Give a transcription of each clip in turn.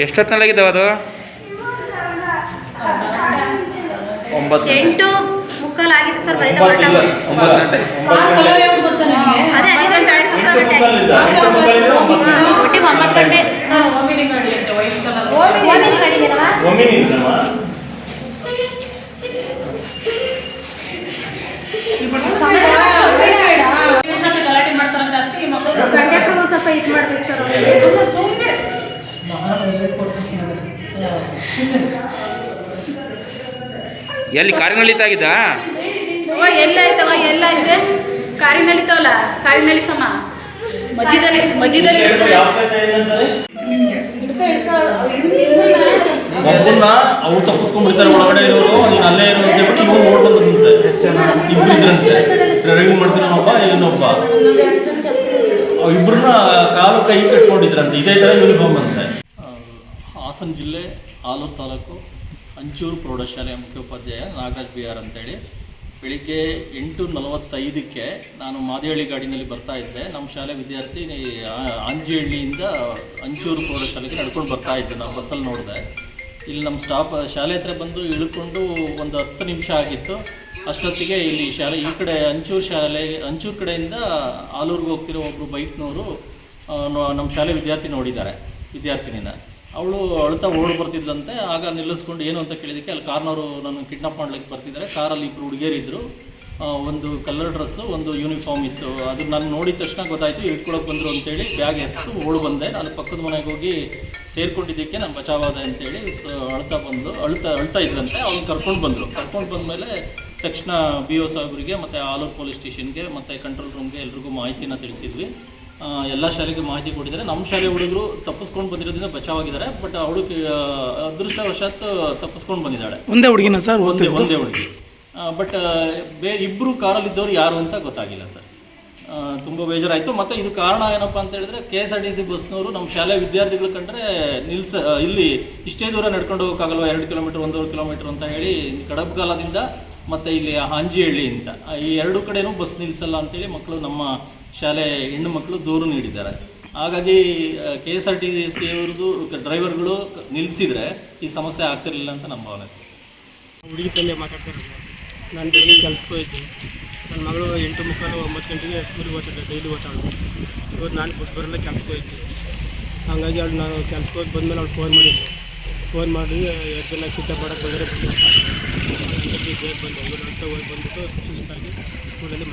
ಎಷ್ಟೊತ್ತಿನಲ್ಲಾಗಿದ್ದಾವ ಅದು ಒಂಬತ್ತು ಎಂಟು ಮುಕ್ಕಾಲು ಆಗಿದೆ ಸರ್ ಅದೇ ಹನ್ನೆರಡು ಗಂಟೆ ಒಟ್ಟಿಗೆ ಒಂಬತ್ತು ಗಂಟೆ ಎಲ್ಲಿ ಕಾರ್ಯನಲ್ಲಿದ್ದಾಗಿದ್ದಾ ಓ ಎಲ್ಲ ಆಯ್ತವ ಎಲ್ಲ ಆಯ್ತು ಕಾರಿನಲ್ಲಿ ತವಲ್ಲ ಕಾರಿನಲ್ಲಿ ಸಮ ಮಧ್ಯದಲ್ಲಿ ಮಧ್ಯದಲ್ಲಿ ಎರಡು ಯಾವ place ಇದೆ ಸರಿ ಹಿಡ್ಕೊ ಹಿಡ್ಕೊ ಹಿಡ್ಕೊ ಒಬ್ಬನ್ನ ಅವು ತಪ್ಪಿಸ್ಕೊಂಡ್ ಬಿಡ್ತಾರೆ ಒಳಗಡೆ ಇರೋರು ನೀನು ಅಲ್ಲೇ ಇರೋ ಅಂತ ಹೇಳ್ಬಿಟ್ಟು ಇವ್ರು ಓಡ್ಬಂದು ನಿಂತೆ ಇಬ್ರು ಇದ್ರಂತೆ. ಡ್ರೈವಿಂಗ್ ಮಾಡ್ತಿರೋನೊಬ್ಬ ಇನ್ನೊಬ್ಬ? ಅವ್ ಇಬ್ರನ್ನ ಕಾಲು ಕೈ ಕಟ್ಕೊಂಡಿದ್ರಂತೆ. ಇದೇ ತರ ಯೂನಿಫಾರ್ಮ್ ಅಂತೆ ಹಾಸನ ಜಿಲ್ಲೆ ಆಲೂರು ತಾಲೂಕು ಅಂಚೂರು ಪ್ರೌಢಶಾಲೆಯ ಮುಖ್ಯೋಪಾಧ್ಯಾಯ ನಾಗರಾಜ್ ಬಿ ಆರ್ ಅಂತೇಳಿ. ಬೆಳಿಗ್ಗೆ ಎಂಟು ನಲವತ್ತೈದಕ್ಕೆ ನಾನು ಮಾದಿಹಳ್ಳಿ ಗಾಡಿನಲ್ಲಿ ಬರ್ತಾ ಇದ್ದೆ. ನಮ್ಮ ಶಾಲೆ ವಿದ್ಯಾರ್ಥಿ ಅಂಜಿಹಳ್ಳಿಯಿಂದ ಅಂಚೂರು ಪ್ರೌಢಶಾಲೆಗೆ ನಡ್ಕೊಂಡು ಬರ್ತಾ ಇದ್ದೆ. ನಾನು ಬಸ್ಸಲ್ಲಿ ನೋಡಿದೆ. ಇಲ್ಲಿ ನಮ್ಮ ಸ್ಟಾಪ್ ಶಾಲೆ ಹತ್ರ ಬಂದು ಇಳ್ಕೊಂಡು ಒಂದು ಹತ್ತು ನಿಮಿಷ ಆಗಿತ್ತು. ಅಷ್ಟೊತ್ತಿಗೆ ಇಲ್ಲಿ ಶಾಲೆ, ಈ ಕಡೆ ಅಂಚೂರು ಶಾಲೆ, ಅಂಚೂರು ಕಡೆಯಿಂದ ಆಲೂರಿಗೆ ಹೋಗ್ತಿರೋ ಒಬ್ಬರು ಬೈಕ್ನವರು ನಮ್ಮ ಶಾಲೆ ವಿದ್ಯಾರ್ಥಿ ನೋಡಿದ್ದಾರೆ, ವಿದ್ಯಾರ್ಥಿನಿನ. ಅವಳು ಅಳ್ತಾ ಓಡ್ ಬರ್ತಿದ್ಲಂತೆ, ಆಗ ನಿಲ್ಲಿಸ್ಕೊಂಡು ಏನು ಅಂತ ಕೇಳಿದಕ್ಕೆ ಅಲ್ಲಿ ಕಾರ್ನವರು ನನ್ನ ಕಿಡ್ನಾಪ್ ಮಾಡ್ಲಿಕ್ಕೆ ಬರ್ತಿದ್ದಾರೆ. ಕಾರಲ್ಲಿ ಇಬ್ಬರು ಹುಡುಗಿಯರಿದ್ದರು ಒಂದು ಕಲರ್ ಡ್ರೆಸ್ಸು ಒಂದು ಯೂನಿಫಾರ್ಮ್ ಇತ್ತು. ಅದು ನಾನು ನೋಡಿದ ತಕ್ಷಣ ಗೊತ್ತಾಯಿತು ಇಟ್ಕೊಳಕ್ಕೆ ಬಂದರು ಅಂತೇಳಿ ಬ್ಯಾಗ್ ಎಸ್ತು, ಓಡ್ ಬಂದೆ. ನಾನು ಪಕ್ಕದ ಮನೆಗೆ ಹೋಗಿ ಸೇರ್ಕೊಂಡಿದ್ದಕ್ಕೆ ನಾನು ಬಚಾವಾದೆ ಅಂತೇಳಿ, ಸೊ, ಅಳ್ತಾ ಬಂದು, ಅಳ್ತಾ ಅಳ್ತಾ ಇದ್ರಂತೆ. ಅವ್ನು ಕರ್ಕೊಂಡು ಬಂದರು. ಕರ್ಕೊಂಡು ಬಂದಮೇಲೆ ತಕ್ಷಣ ಬಿ ಒ ಸಾಹೇಬರಿಗೆ ಮತ್ತು ಆಲೂರು ಪೊಲೀಸ್ ಸ್ಟೇಷನ್ಗೆ ಮತ್ತು ಕಂಟ್ರೋಲ್ ರೂಮ್ಗೆ ಎಲ್ರಿಗೂ ಮಾಹಿತಿನ ತಿಳಿಸಿದ್ವಿ. ಎಲ್ಲ ಶಾಲೆಗೆ ಮಾಹಿತಿ ಕೊಟ್ಟಿದ್ದಾರೆ. ನಮ್ಮ ಶಾಲೆ ಹುಡುಗರು ತಪ್ಪಿಸ್ಕೊಂಡು ಬಂದಿರೋದ್ರಿಂದ ಬಚಾವಾಗಿದ್ದಾರೆ. ಬಟ್ ಅವಳು ಅದೃಷ್ಟವಶಾತ್ ತಪ್ಪಿಸ್ಕೊಂಡು ಬಂದಿದ್ದಾಳೆ. ಒಂದೇ ಹುಡುಗಿನ ಸರ್? ಒಂದೇ ಒಂದೇ ಹುಡುಗಿ. ಬಟ್ ಬೇ ಇಬ್ಬರು ಕಾರಲ್ಲಿದ್ದವ್ರು ಯಾರು ಅಂತ ಗೊತ್ತಾಗಿಲ್ಲ ಸರ್. ತುಂಬ ಬೇಜಾರಾಯಿತು. ಮತ್ತು ಇದು ಕಾರಣ ಏನಪ್ಪ ಅಂತ ಹೇಳಿದ್ರೆ K S R T C ಬಸ್ನವರು ನಮ್ಮ ಶಾಲೆ ವಿದ್ಯಾರ್ಥಿಗಳು ಕಂಡ್ರೆ ನಿಲ್ಸ ಇಲ್ಲಿ ಇಷ್ಟೇ ದೂರ ನಡ್ಕೊಂಡು ಹೋಗೋಕ್ಕಾಗಲ್ವ? ಎರಡು ಕಿಲೋಮೀಟರ್ ಒಂದೂವರೆ ಕಿಲೋಮೀಟರ್ ಅಂತ ಹೇಳಿ ಕಡಬ್ಗಾಲದಿಂದ ಮತ್ತು ಇಲ್ಲಿ ಹಾಂಜಿಹಳ್ಳಿ ಅಂತ. ಈ ಎರಡು ಕಡೆನೂ ಬಸ್ ನಿಲ್ಲಿಸಲ್ಲ ಅಂತೇಳಿ ಮಕ್ಕಳು ನಮ್ಮ ಶಾಲೆ ಹೆಣ್ಣು ಮಕ್ಕಳು ದೂರು ನೀಡಿದ್ದಾರೆ. ಹಾಗಾಗಿ K S R T C ಅವ್ರದ್ದು ಡ್ರೈವರ್ಗಳು ನಿಲ್ಲಿಸಿದ್ರೆ ಈ ಸಮಸ್ಯೆ ಆಗ್ತಿರಲಿಲ್ಲ ಅಂತ ನಮ್ಮ ಭಾವನೆ ಸರ್. ಹುಡುಗಿ ತಂದೆ ಮಾತಾಡ್ತಾರೆ ನಾನು ಡೈಲಿ ಕೆಲಸಕ್ಕೆ ಹೋಯ್ತೀನಿ ನನ್ನ ಮಗಳು ಎಂಟು ಮುಕ್ಕಾಲು ಒಂಬತ್ತು ಗಂಟೆಗೆ ಸ್ಕೂಲಿಗೆ ಓದ್ತಿದ್ದೆ ಡೈಲಿ ಓದ್ತಾಳು ಇವತ್ತು ನಾನು ಬರಲ್ಲ, ಕೆಲ್ಸಕ್ಕೆ ಹೋಯ್ತೀನಿ ಹಾಗಾಗಿ ಅವಳು ನಾನು ಕೆಲಸಕ್ಕೆ ಹೋಗಿ ಬಂದಮೇಲೆ ಅವ್ಳು ಫೋನ್ ಮಾಡಿದ್ದೆ ಫೋನ್ ಮಾಡಿ ಎರಡು ಜನ ಚಿತ್ತ ಮಾಡೋಕ್ಕೆ ಬಂದರೆ. ಬೇಗ ಬಂದೆ ಹೋಗಿ ಬಂದ್ಬಿಟ್ಟು ಸುಸ್ತಾಗಿ ಸ್ಕೂಲಲ್ಲಿ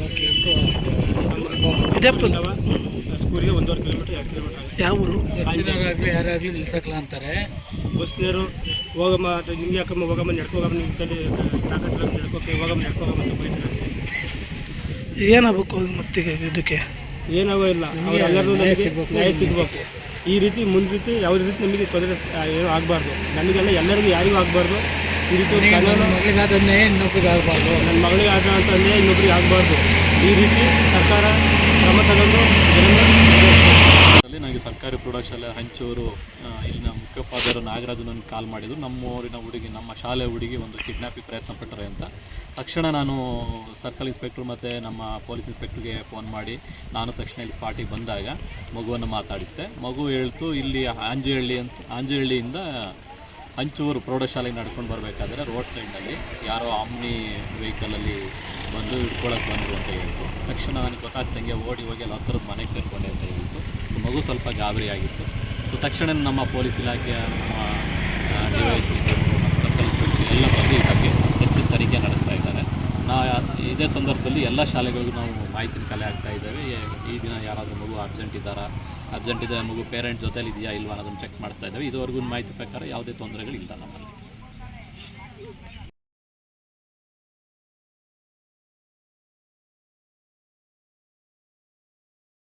ಮಾಡಿದ್ದೆ ಇದೇ ಸ್ಕೂಲಿಗೆ ಒಂದೂವರೆ ಕಿಲೋಮೀಟ್ರ್ ಎರಡು ಕಿಲೋಮೀಟರ್ ಆಗುತ್ತೆ ಯಾವ ಊರು? ಆಗ್ಲಿ ಯಾರಾಗಲಿ ನಿಲ್ಸಕ್ಲ ಅಂತಾರೆ. ಬಸ್ನವರು ಹೋಗಮ್ಮ ಅಥವಾ ನಿಂಗೆ ಯಾಕಮ್ಮ ಹೋಗಮ್ಮ ನಡ್ಕೋಗಮ್ಮ ನಿಮ್ಮ ಕೈಲಿ ತಾಕತ್ತಿಲ್ಲ ನಡ್ಕೋಕೆ ಹೋಗಮ್ಮ ನಡ್ಕೋಗಮ್ಮ ಅಂತ ಬೈತಾರೆ. ಏನಾಗಬೇಕು ಮತ್ತೆ ಇದಕ್ಕೆ? ಏನಾಗೋ ಇಲ್ಲ. ಎಲ್ಲರೂ ನಮಗೆ ನ್ಯಾಯ ಸಿಗಬೇಕು. ಈ ರೀತಿ ಮುಂದೆ ರೀತಿ ಯಾವುದೇ ರೀತಿ ನಮಗೆ ತೊಂದರೆ ಏನು ಏನೂ ಆಗಬಾರ್ದು. ನಮಗೆಲ್ಲ ಎಲ್ಲರಿಗೂ ಯಾರಿಗೂ ಆಗಬಾರ್ದು. ಈ ರೀತಿ ಒಂದು ಕಾನೂನು ಮಗಳಿಗಾದನ್ನೇ ಇನ್ನೊಬ್ರಿಗೆ ಆಗಬಾರ್ದು. ನನ್ನ ಮಗಳಿಗೆ ಆದ ಅಂತಂದರೆ ಇನ್ನೊಬ್ರಿಗೆ ಆಗಬಾರ್ದು. ಈ ರೀತಿ ಸರ್ಕಾರ ಕ್ರಮ ತಗೊಂಡು ನನಗೆ ಸರ್ಕಾರಿ ಪ್ರೌಢಶಾಲೆ ಹಂಚೂರು ಇಲ್ಲಿನ ಮುಖ್ಯೋಪಾಧ್ಯಾಯರು ನಾಗರಾಜು ನನಗೆ ಕಾಲ್ ಮಾಡಿದ್ರು. ನಮ್ಮ ಊರಿನ ಹುಡುಗಿ ನಮ್ಮ ಶಾಲೆ ಹುಡುಗಿ ಒಂದು ಕಿಡ್ನಾಪಿಗೆ ಪ್ರಯತ್ನ ಪಟ್ಟರೆ ಅಂತ. ತಕ್ಷಣ ನಾನು ಸರ್ಕಲ್ ಇನ್ಸ್ಪೆಕ್ಟ್ರು ಮತ್ತು ನಮ್ಮ ಪೊಲೀಸ್ ಇನ್ಸ್ಪೆಕ್ಟ್ರಿಗೆ ಫೋನ್ ಮಾಡಿ ನಾನು ತಕ್ಷಣ ಇಲ್ಲಿ ಸ್ಪಾಟಿಗೆ ಬಂದಾಗ ಮಗುವನ್ನು ಮಾತಾಡಿಸಿದೆ. ಮಗು ಹೇಳ್ತು ಇಲ್ಲಿ ಆಂಜಹಳ್ಳಿ ಅಂತ ಆಂಜಿಹಳ್ಳಿಯಿಂದ ಹಂಚೂರು ಪ್ರೌಢಶಾಲೆಗೆ ನಡ್ಕೊಂಡು ಬರಬೇಕಾದ್ರೆ ರೋಡ್ ಸೈಡ್ನಲ್ಲಿ ಯಾರೋ ಆಮ್ನಿ ವೆಹಿಕಲಲ್ಲಿ ಬಂದು ಇಟ್ಕೊಳ್ಳೋಕೆ ಬಂದರು ಅಂತ ಹೇಳಿದ್ರು ತಕ್ಷಣ ನನಗೆ ಗೊತ್ತಾಗ್ತಂಗೆ ಓಡಿ ಹೋಗಿ ಅಲ್ಲಿ ಹತ್ತಿರದ ಮನೆಗೆ ಸೇರಿಕೊಂಡೆ ಅಂತ ಹೇಳಿಬಿಟ್ಟು ಮಗು ಸ್ವಲ್ಪ ಗಾಬರಿ ಆಗಿತ್ತು. ಸೊ ತಕ್ಷಣ ನಮ್ಮ ಪೊಲೀಸ್ ಇಲಾಖೆಯ ನಮ್ಮ ಡಿ ಎಲ್ಲ ಬಂದು ಈ ಬಗ್ಗೆ ಹೆಚ್ಚಿನ ತನಿಖೆ ನಡೆಸ್ತಾ ಇದ್ದಾರೆ. ನಾ, ಇದೇ ಸಂದರ್ಭದಲ್ಲಿ ಎಲ್ಲ ಶಾಲೆಗಳಿಗೂ ನಾವು ಮಾಹಿತಿನ ಕಲೆ ಆಗ್ತಾ ಇದ್ದೇವೆ. ಈ ದಿನ ಯಾರಾದರೂ ಮಗು ಅರ್ಜೆಂಟ್ ಇದ್ದಾರಾ ಅರ್ಜೆಂಟಿದೆ ಮಗು ಪೇರೆಂಟ್ ಜೊತೆಲಿ ಇದೆಯಾ ಇಲ್ವಾ ಅನ್ನೋದನ್ನು ಚೆಕ್ ಮಾಡಿಸ್ತಾ ಇದ್ದೇವೆ. ಇದುವರೆಗೂ ಮಾಹಿತಿ ಪ್ರಕಾರ ಯಾವುದೇ ತೊಂದರೆಗಳು ಇಲ್ಲ ನಮ್ಮಲ್ಲಿ.